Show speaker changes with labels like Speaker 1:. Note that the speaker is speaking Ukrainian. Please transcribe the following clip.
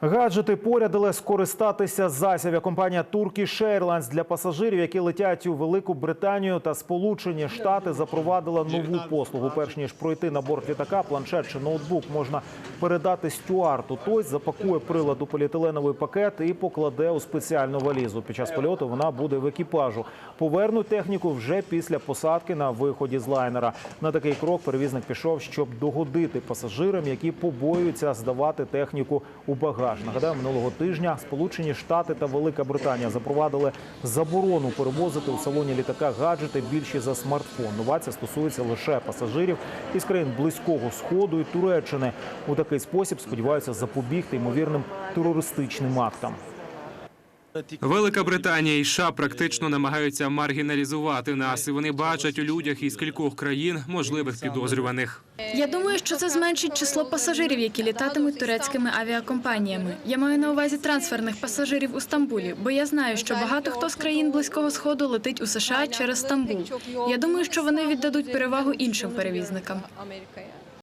Speaker 1: Гаджети порядили скористатися засіб. Авіакомпанія Turkish Airlines для пасажирів, які летять у Велику Британію та Сполучені Штати, запровадила нову послугу. Перш ніж пройти на борт літака, планшет чи ноутбук можна передати стюарту. Той запакує прилад у поліетиленовий пакет і покладе у спеціальну валізу. Під час польоту вона буде в екіпажу. Повернуть техніку вже після посадки на виході з лайнера. На такий крок перевізник пішов, щоб догодити пасажирам, які побоюються здавати техніку у багаж. Нагадаю, минулого тижня Сполучені Штати та Велика Британія запровадили заборону перевозити у салоні літака гаджети більші за смартфон. Нова ця стосується лише пасажирів із країн близького сходу і Туреччини. У такий спосіб сподіваються запобігти ймовірним терористичним актам.
Speaker 2: Велика Британія і США практично намагаються маргіналізувати нас, і вони бачать у людях із кількох країн можливих підозрюваних.
Speaker 3: Я думаю, що це зменшить число пасажирів, які літатимуть турецькими авіакомпаніями. Я маю на увазі трансферних пасажирів у Стамбулі, бо я знаю, що багато хто з країн близького сходу летить у США через Стамбул. Я думаю, що вони віддадуть перевагу іншим перевізникам.